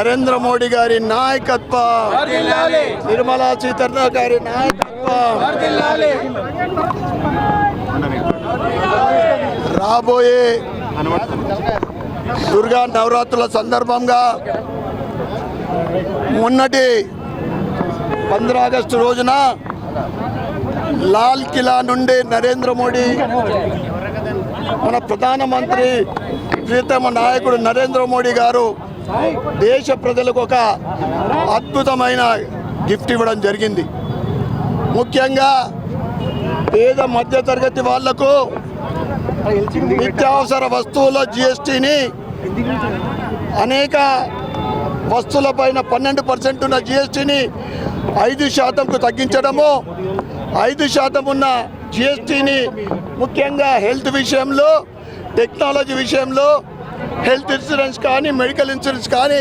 నరేంద్ర మోడీ గారి నాయకత్వం. నిర్మలా సీతారామన్ గారి నాయకత్వం. రాబోయే దుర్గా నవరాత్రుల సందర్భంగా మొన్నటి పంద్ర ఆగస్టు రోజున లాల్ కిలా నుండి నరేంద్ర మోడీ మన ప్రధానమంత్రి ప్రీతమ నాయకుడు నరేంద్ర మోడీ గారు దేశ ప్రజలకు ఒక అద్భుతమైన గిఫ్ట్ ఇవ్వడం జరిగింది. ముఖ్యంగా పేద మధ్యతరగతి వాళ్ళకు నిత్యావసర వస్తువుల జిఎస్టిని అనేక వస్తువులపైన పన్నెండు పర్సెంట్ ఉన్న జిఎస్టిని ఐదు శాతంకు తగ్గించడము ఐదు శాతం ఉన్న జిఎస్టిని ముఖ్యంగా హెల్త్ విషయంలో టెక్నాలజీ విషయంలో హెల్త్ ఇన్సూరెన్స్ కానీ మెడికల్ ఇన్సూరెన్స్ కానీ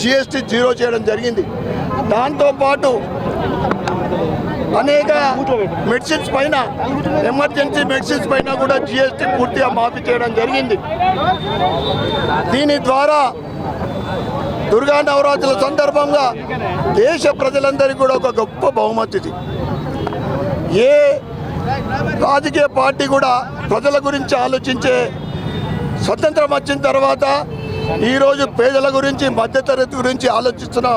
జిఎస్టీ జీరో చేయడం జరిగింది. దాంతోపాటు అనేక మెడిసిన్స్ పైన ఎమర్జెన్సీ మెడిసిన్స్ పైన కూడా జిఎస్టీ పూర్తిగా మాఫీ చేయడం జరిగింది. దీని ద్వారా దుర్గా నవరాత్రుల సందర్భంగా దేశ ప్రజలందరికీ కూడా ఒక గొప్ప బహుమతిది ఏ రాజకీయ పార్టీ కూడా ప్రజల గురించి ఆలోచించే స్వతంత్రం వచ్చిన తర్వాత ఈరోజు పేదల గురించి మధ్యతరగతి గురించి ఆలోచిస్తున్న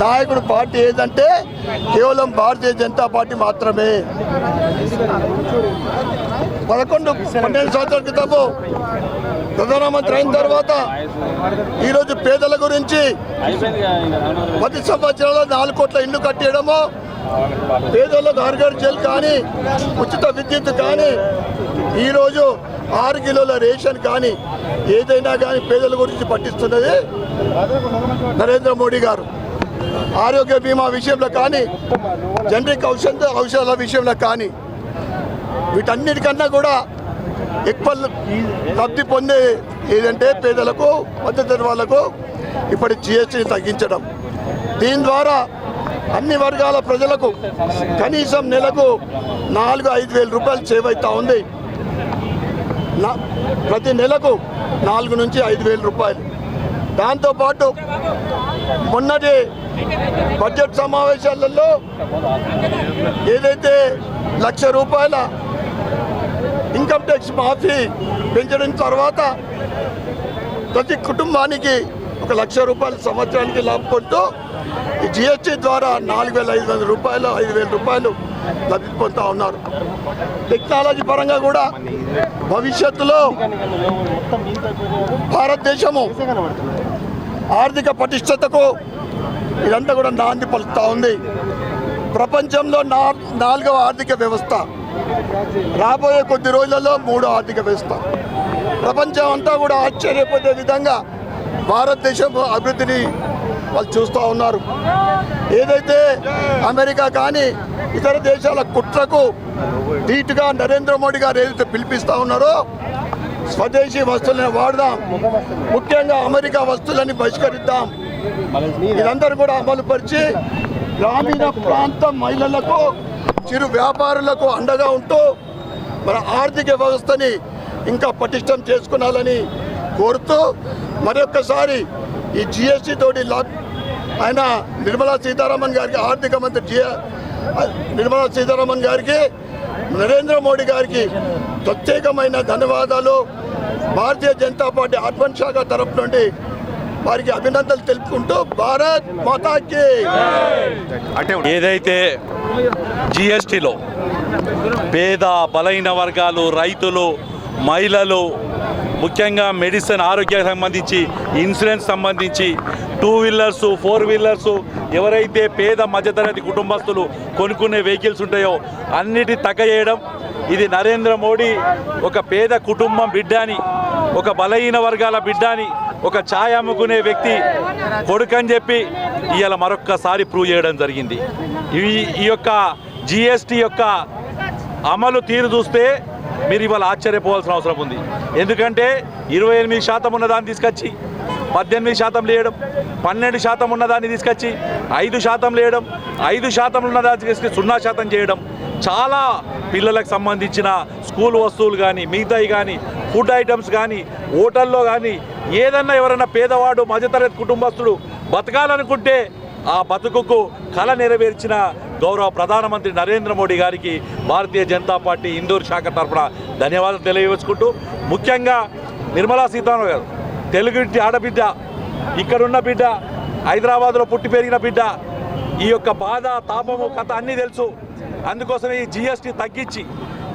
నాయకుడు పార్టీ ఏదంటే కేవలం భారతీయ జనతా పార్టీ మాత్రమే. పదకొండు పన్నెండు సంవత్సరాల క్రితము ప్రధానమంత్రి అయిన తర్వాత ఈరోజు పేదల గురించి పది సంవత్సరంలో నాలుగు కోట్ల ఇల్లు కట్టేయడము పేదోళ్ళకు ఆరుగారు జల్ కానీ ఉచిత విద్యుత్ కానీ ఈరోజు ఆరు కిలోల రేషన్ కానీ ఏదైనా కానీ పేదల గురించి పట్టిస్తున్నది నరేంద్ర మోడీ గారు. ఆరోగ్య బీమా విషయంలో కానీ జనరిక్ ఔషధ ఔషధాల విషయంలో కానీ వీటన్నిటికన్నా కూడా ఎక్కువ లబ్ధి పొందే ఏదంటే పేదలకు మద్దతు వాళ్ళకు ఇప్పటి జిఎస్టీని తగ్గించడం. దీని ద్వారా అన్ని వర్గాల ప్రజలకు కనీసం నెలకు నాలుగు ఐదు వేల రూపాయలు చేవైతా ఉంది. ప్రతి నెలకు నాలుగు నుంచి ఐదు వేల రూపాయలు. దాంతోపాటు మొన్నటి బడ్జెట్ సమావేశాలలో ఏదైతే లక్ష రూపాయల ఇన్కమ్ ట్యాక్స్ మాఫీ పెంచడం తర్వాత ప్రతి కుటుంబానికి ఒక లక్ష రూపాయలు సంవత్సరానికి లాభపడుతూ ఈ జిఎస్టీ ద్వారా నాలుగు వేల ఐదు వందల రూపాయలు ఐదు వేల రూపాయలు లబ్ధి పొందుతూ ఉన్నారు. టెక్నాలజీ పరంగా కూడా భవిష్యత్తులో భారతదేశము ఆర్థిక పటిష్టతకు ఇదంతా కూడా నాంది పలుకుతూ ఉంది. ప్రపంచంలో నా నాలుగవ ఆర్థిక వ్యవస్థ. రాబోయే కొద్ది రోజులలో మూడో ఆర్థిక వ్యవస్థ. ప్రపంచం అంతా కూడా ఆశ్చర్యపోయే విధంగా భారతదేశం అభివృద్ధిని వాళ్ళు చూస్తూ ఉన్నారు. ఏదైతే అమెరికా కానీ ఇతర దేశాల కుట్రకు ధీటుగా నరేంద్ర మోడీ గారు ఏదైతే పిలిపిస్తూ ఉన్నారో స్వదేశీ వస్తువులను వాడదాం. ముఖ్యంగా అమెరికా వస్తువులని బహిష్కరిద్దాం. ఇదందరూ కూడా అమలుపరిచి గ్రామీణ ప్రాంత మహిళలకు చిరు వ్యాపారులకు అండగా ఉంటూ మన ఆర్థిక వ్యవస్థని ఇంకా పటిష్టం చేసుకునాలని కోరుతూ మరొక్కసారి ఈ జిఎస్టీ తోటి లాక్ ఆయన నిర్మలా సీతారామన్ గారికి ఆర్థిక మంత్రి జి నిర్మలా సీతారామన్ గారికి నరేంద్ర మోడీ గారికి ప్రత్యేకమైన ధన్యవాదాలు. భారతీయ జనతా పార్టీ అర్బన్ శాఖ తరపు నుండి వారికి అభినందనలు తెలుపుకుంటూ భారత్ మాతాకి. ఏదైతే జిఎస్టిలో పేద బలైన వర్గాలు రైతులు మహిళలు ముఖ్యంగా మెడిసిన్ ఆరోగ్యానికి సంబంధించి ఇన్సూరెన్స్ సంబంధించి టూ వీలర్స్ ఫోర్ వీలర్స్ ఎవరైతే పేద మధ్యతరగతి కుటుంబస్తులు కొనుక్కునే వెహికల్స్ ఉంటాయో అన్నిటి తగ్గజేయడం ఇది నరేంద్ర మోడీ ఒక పేద కుటుంబం బిడ్డని ఒక బలహీన వర్గాల బిడ్డని ఒక ఛాయ అమ్ముకునే వ్యక్తి కొడుకని చెప్పి ఇవాళ మరొక్కసారి ప్రూవ్ చేయడం జరిగింది. ఈ ఈ యొక్క జిఎస్టీ యొక్క అమలు తీరు చూస్తే మీరు ఇవాళ ఆశ్చర్యపోవాల్సిన అవసరం ఉంది. ఎందుకంటే ఇరవై ఎనిమిది శాతం ఉన్నదాన్ని తీసుకొచ్చి పద్దెనిమిది శాతం లేయడం పన్నెండు శాతం ఉన్నదాన్ని తీసుకొచ్చి ఐదు శాతం లేయడం ఐదు శాతం ఉన్నదాన్ని తీసుకొచ్చి సున్నా శాతం చేయడం చాలా పిల్లలకు సంబంధించిన స్కూల్ వస్తువులు కానీ మిగతాయి కానీ ఫుడ్ ఐటమ్స్ కానీ హోటల్లో కానీ ఏదన్నా ఎవరైనా పేదవాడు మధ్యతరగతి కుటుంబస్తుడు బతకాలనుకుంటే ఆ బతుకుకు కళ నెరవేర్చిన గౌరవ ప్రధానమంత్రి నరేంద్ర మోడీ గారికి భారతీయ జనతా పార్టీ ఇందూరు శాఖ తరఫున ధన్యవాదాలు తెలియవచ్చుకుంటూ ముఖ్యంగా నిర్మలా సీతారామన్ గారు తెలుగు ఇంటి ఆడబిడ్డ ఇక్కడున్న బిడ్డ హైదరాబాద్లో పుట్టి పెరిగిన బిడ్డ ఈ యొక్క బాధ తాపము కథ అన్నీ తెలుసు. అందుకోసమే ఈ జిఎస్టీ తగ్గించి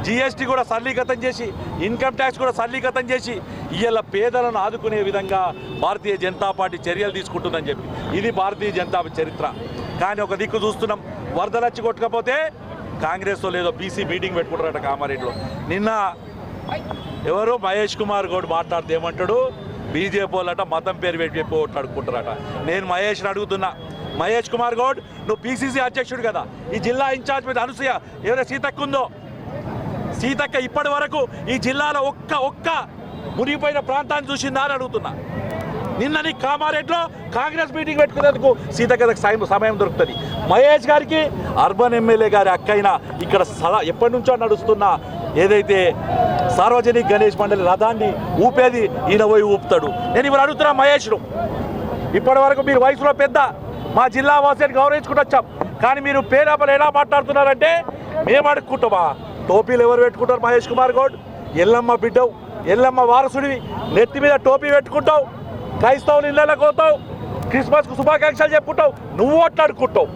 జిఎస్టీ కూడా సరళీకృతం చేసి ఇన్కమ్ ట్యాక్స్ కూడా సరళీకృతం చేసి ఇవాళ పేదలను ఆదుకునే విధంగా భారతీయ జనతా పార్టీ చర్యలు తీసుకుంటుందని చెప్పి. ఇది భారతీయ జనతా చరిత్ర. కానీ ఒక దిక్కు చూస్తున్నాం. వరదలు వచ్చి కొట్టకపోతే కాంగ్రెస్తో లేదో బీసీ మీటింగ్ పెట్టుకుంటారట కామారెడ్డిలో. నిన్న ఎవరు? మహేష్ కుమార్ గౌడ్ మాట్లాడితే ఏమంటాడు? బీజేపీ వాళ్ళట మతం పేరు పెట్టి చెప్పి అడుక్కుంటారట నేను మహేష్ని అడుగుతున్నా. మహేష్ కుమార్ గౌడ్ నువ్వు పీసీసీ అధ్యక్షుడు కదా. ఈ జిల్లా ఇన్ఛార్జ్ మీద అనుసూయ ఎవరైనా సీతక్కుందో సీతక్క ఇప్పటి వరకు ఈ జిల్లాలో ఒక్క ఒక్క మునిగిపోయిన ప్రాంతాన్ని చూసిందా అని అడుగుతున్నా. నిన్న నీ కాంగ్రెస్ మీటింగ్ పెట్టుకునేందుకు సీతక్క సమయం సమయం దొరుకుతుంది. మహేష్ గారికి అర్బన్ ఎమ్మెల్యే గారి అక్కైన ఇక్కడ సదా ఎప్పటి నుంచో నడుస్తున్న ఏదైతే సార్వజనిక గణేష్ మండలి రథాన్ని ఊపేది ఈయన పోయి ఊపుతాడు. నేను ఇప్పుడు అడుగుతున్నా మహేష్ను. ఇప్పటి వరకు మీరు వయసులో పెద్ద మా జిల్లా వాసిని గౌరవించుకుంటూ వచ్చాం. కానీ మీరు పేరాపలు ఎలా మాట్లాడుతున్నారంటే మేము అడుక్కుంటామా టోపీలు ఎవరు పెట్టుకుంటారు? మహేష్ కుమార్ గౌడ్. ఎల్లమ్మ బిడ్డవు. ఎల్లమ్మ వారసుడివి. నెత్తి మీద టోపీ పెట్టుకుంటావు. క్రైస్తవులు ఇళ్ళకి కోతావు క్రిస్మస్కు శుభాకాంక్షలు చెప్పుకుంటావు. నువ్వు ఓట్లాడుకుంటావు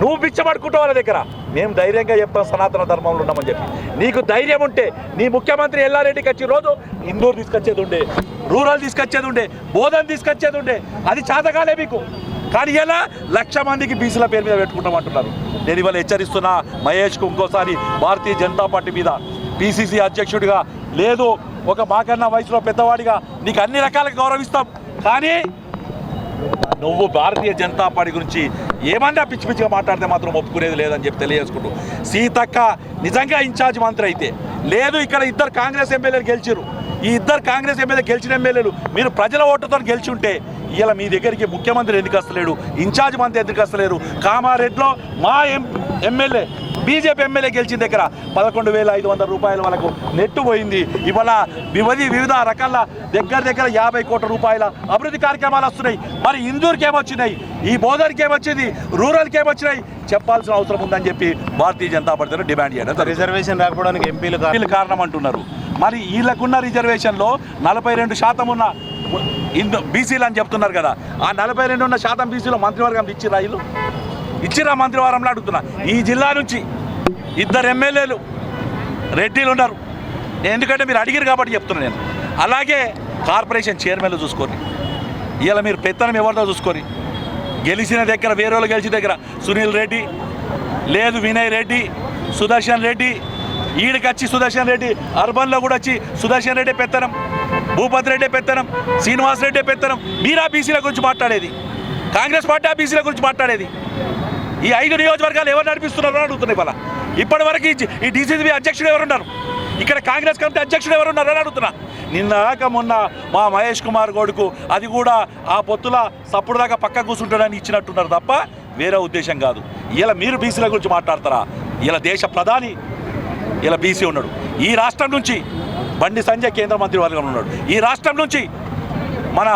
నువ్వు పిచ్చబడుకుంటావు వాళ్ళ దగ్గర. మేము ధైర్యంగా చెప్తాం సనాతన ధర్మంలో ఉన్నామని చెప్పి. నీకు ధైర్యం ఉంటే నీ ముఖ్యమంత్రి ఎల్లారెడ్డికి వచ్చి రోజు ఇందూరు తీసుకొచ్చేది ఉండే రూరల్ తీసుకొచ్చేది ఉండే బోధన తీసుకొచ్చేది ఉండే. అది చేతకాలే మీకు. కానీ ఎలా? లక్ష మందికి బీసీల పేరు మీద పెట్టుకుంటామంటున్నారు నేను ఇవాళ హెచ్చరిస్తున్నా మహేష్కు ఇంకోసారి భారతీయ జనతా పార్టీ మీద పిసిసి అధ్యక్షుడిగా లేదు. ఒక మాకన్నా వయసులో పెద్దవాడిగా నీకు అన్ని రకాలుగా గౌరవిస్తాం. కానీ నువ్వు భారతీయ జనతా పార్టీ గురించి ఏమన్నా పిచ్చి పిచ్చిగా మాట్లాడితే మాత్రం ఒప్పుకునేది లేదని చెప్పి తెలియజేసుకుంటూ సీతక్క నిజంగా ఇన్ఛార్జ్ మంత్రి అయితే లేదు. ఇక్కడ ఇద్దరు కాంగ్రెస్ ఎమ్మెల్యేలు గెలిచారు ఈ ఇద్దరు కాంగ్రెస్ ఎమ్మెల్యే గెలిచిన ఎమ్మెల్యేలు మీరు ప్రజల ఓటుతో గెలిచి ఉంటే ఇలా మీ దగ్గరికి ముఖ్యమంత్రి ఎందుకు వస్తలేడు? ఇన్ఛార్జ్ మంత్రి ఎందుకు వస్తలేరు? కామారెడ్డిలో మా ఎం ఎమ్మెల్యే బీజేపీ ఎమ్మెల్యే గెలిచిన దగ్గర పదకొండు వేల ఐదు వందల రూపాయల వరకు నెట్టు పోయింది. ఇవాళ వివిధ వివిధ రకాల దగ్గర దగ్గర యాభై కోట్ల రూపాయల అభివృద్ధి కార్యక్రమాలు వస్తున్నాయి. మరి ఇందూరుకి ఏమొచ్చినాయి? ఈ బోధనకి ఏమొచ్చింది? రూరల్కి ఏమొచ్చినాయి? చెప్పాల్సిన అవసరం ఉందని చెప్పి భారతీయ జనతా పార్టీ డిమాండ్ చేయడం. రిజర్వేషన్ రాకపోవడానికి ఎంపీలు కారణం అంటున్నారు. మరి వీళ్ళకున్న రిజర్వేషన్లో నలభై రెండు శాతం ఉన్న ఇందు బీసీలు అని చెప్తున్నారు కదా. ఆ నలభై రెండు ఉన్న శాతం బీసీలో మంత్రివర్గం ఇచ్చిరా వీళ్ళు? ఇచ్చిరా మంత్రివర్గంలో అడుగుతున్నా. ఈ జిల్లా నుంచి ఇద్దరు ఎమ్మెల్యేలు రెడ్డిలు ఉన్నారు. ఎందుకంటే మీరు అడిగారు కాబట్టి చెప్తున్నా నేను. అలాగే కార్పొరేషన్ చైర్మన్లు చూసుకొని ఇలా మీరు పెత్తనం ఎవరితో చూసుకొని గెలిచిన దగ్గర వేరే వాళ్ళు గెలిచిన దగ్గర సునీల్ రెడ్డి లేదు వినయ్ రెడ్డి సుదర్శన్ రెడ్డి ఈడికి వచ్చి సుదర్శన్ రెడ్డి అర్బన్లో కూడా వచ్చి సుదర్శన్ రెడ్డి పెత్తనం భూపతి రెడ్డి పెత్తనం శ్రీనివాస్ రెడ్డి పెత్తనం. మీరా బీసీల గురించి మాట్లాడేది? కాంగ్రెస్ పార్టీ ఆ బీసీల గురించి మాట్లాడేది? ఈ ఐదు నియోజకవర్గాలు ఎవరు నడిపిస్తున్నారో అని అడుగుతున్నాయి ఇవాళ. ఇప్పటి వరకు ఈ డీసీసీబీ అధ్యక్షుడు ఎవరున్నారు? ఇక్కడ కాంగ్రెస్ కమిటీ అధ్యక్షుడు ఎవరున్నారు అని అడుగుతున్నా నిన్నక మొన్న మా మహేష్ కుమార్ కొడుకు అది కూడా ఆ పొత్తుల సప్పుడు దాకా పక్క కూర్చుంటాడని ఇచ్చినట్టున్నారు తప్ప వేరే ఉద్దేశం కాదు. ఇలా మీరు బీసీల గురించి మాట్లాడతారా? ఇలా దేశ ప్రధాని ఇలా బీసీ ఉన్నాడు. ఈ రాష్ట్రం నుంచి బండి సంజయ్ కేంద్ర మంత్రివర్గంలో ఉన్నాడు. ఈ రాష్ట్రం నుంచి మన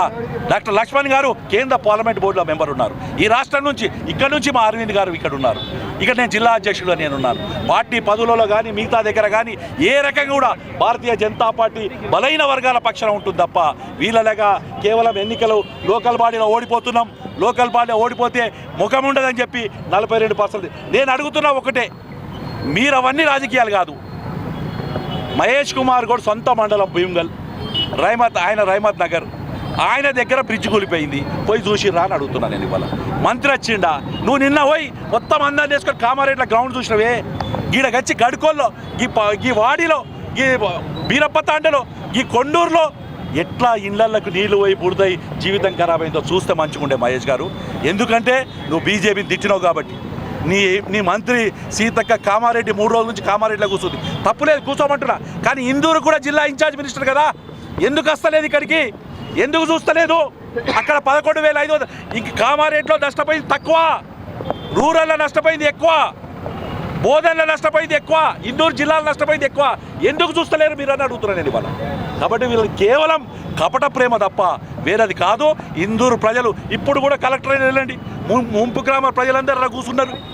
డాక్టర్ లక్ష్మణ్ గారు కేంద్ర పార్లమెంట్ బోర్డులో మెంబర్ ఉన్నారు. ఈ రాష్ట్రం నుంచి ఇక్కడ నుంచి మా అరవింద్ గారు ఇక్కడ ఉన్నారు. ఇక్కడ నేను జిల్లా అధ్యక్షుడు నేను ఉన్నాను. పార్టీ పదవులలో కానీ మిగతా దగ్గర కానీ ఏ రకంగా కూడా భారతీయ జనతా పార్టీ బలైన వర్గాల పక్షాన ఉంటుంది తప్ప వీళ్ళలాగా కేవలం ఎన్నికలు లోకల్ బాడీలో ఓడిపోతున్నాం. లోకల్ బాడీలో ఓడిపోతే ముఖం ఉండదని చెప్పి నలభై రెండు పర్సెంట్. నేను అడుగుతున్నా ఒకటే మీరు అవన్నీ రాజకీయాలు కాదు. మహేష్ కుమార్ కూడా సొంత మండలం భీమ్గల్. రైమత్ ఆయన రైమత్ నగర్. ఆయన దగ్గర ఫ్రిడ్జ్ కూలిపోయింది. పోయి చూసిర్రా అని అడుగుతున్నా నేను ఇవాళ. మంత్రి వచ్చిండా? నువ్వు నిన్న పోయి మొత్తం అందరిని చేసుకొని కామారెడ్ల గ్రౌండ్ చూసినవే? గీడకొచ్చి గడుకోల్లో ఈ ఈ వాడిలో ఈ బీరప్ప తాండలో ఈ కొండూరులో ఎట్లా ఇళ్ళకు నీళ్ళు పోయి బుడదై జీవితం ఖరాబ్ అయిందో చూస్తే మంచిగుండే మహేష్ గారు. ఎందుకంటే నువ్వు బీజేపీని తిట్టినావు కాబట్టి. నీ నీ మంత్రి సీతక్క కామారెడ్డి మూడు రోజుల నుంచి కామారెడ్డిలో కూర్చుంది. తప్పులేదు కూర్చోమంటున్నా. కానీ ఇందూరు కూడా జిల్లా ఇన్ఛార్జ్ మినిస్టర్ కదా. ఎందుకు వస్తలేదు ఇక్కడికి? ఎందుకు చూస్తలేదు? అక్కడ పదకొండు వేల ఐదు వందలు. ఇంక కామారెడ్డిలో నష్టపోయింది తక్కువ. రూరల్లో నష్టపోయింది ఎక్కువ. బోధనలో నష్టపోయింది ఎక్కువ. ఇందూరు జిల్లాలో నష్టపోయింది ఎక్కువ. ఎందుకు చూస్తలేరు మీరు అని అడుగుతున్నాను నేను ఇవాళ. కాబట్టి వీళ్ళు కేవలం కపట ప్రేమ తప్ప వేరేది కాదు. ఇందూరు ప్రజలు ఇప్పుడు కూడా కలెక్టర్ వెళ్ళండి. ముంపు గ్రామ ప్రజలందరూ కూర్చున్నారు.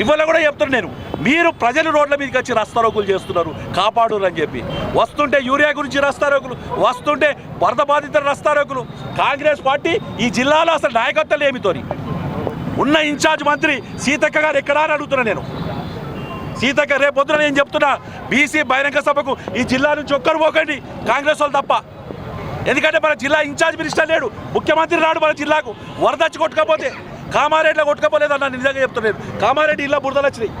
ఇవాళ కూడా చెప్తున్నాను నేను మీరు ప్రజలు రోడ్ల మీదకి వచ్చి రస్తారోకులు చేస్తున్నారు కాపాడురు అని చెప్పి. వస్తుంటే యూరియా గురించి రస్తారోకులు వస్తుంటే వరద బాధితుల రస్తారోకులు. కాంగ్రెస్ పార్టీ ఈ జిల్లాలో అసలు నాయకత్వం ఏమితోని ఉన్న ఇన్ఛార్జ్ మంత్రి సీతక్క గారు ఎక్కడా అని అడుగుతున్నా నేను. సీతక్క రేపు నేను చెప్తున్నా బీసీ బహిరంగ సభకు ఈ జిల్లా నుంచి ఒక్కరు పోకండి కాంగ్రెస్ వాళ్ళు తప్ప. ఎందుకంటే మన జిల్లా ఇన్ఛార్జ్ మినిస్టర్ లేడు ముఖ్యమంత్రి రాడు మన జిల్లాకు. వరదచ్చి కొట్టుకపోతే కామారెడ్డిలో కొట్టుకపోలేదు అన్న నిజంగా చెప్తున్నాను కామారెడ్డి ఇళ్ళ బురదలు వచ్చినాయి.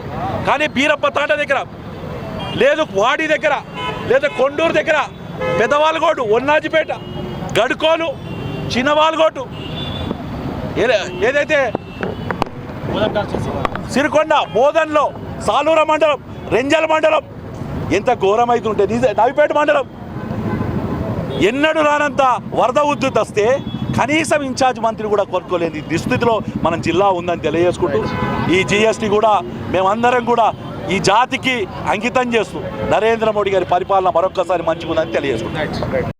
కానీ బీరప్ప తాట దగ్గర లేదు వాడి దగ్గర లేదా కొండూరు దగ్గర పెదవాలగోడు ఒన్నాజిపేట గడుకోలు చిన్నవాలగోటు ఏదైతే సిరికొండ బోధన్లో సాలూర మండలం రెంజల్ మండలం ఎంత ఘోరమైతుంటే నిజ నవిపేట మండలం ఎన్నడూ రానంత వరద ఉద్ధృతి వస్తే కనీసం ఇన్ఛార్జ్ మంత్రి కూడా కోరుకోలేని దుస్థితిలో మన జిల్లా ఉందని తెలియజేసుకుంటూ ఈ జిఎస్టీ కూడా మేమందరం కూడా ఈ జాతికి అంకితం చేస్తూ నరేంద్ర మోడీ గారి పరిపాలన మరొక్కసారి మంచిగా ఉందని తెలియజేసుకుంటాం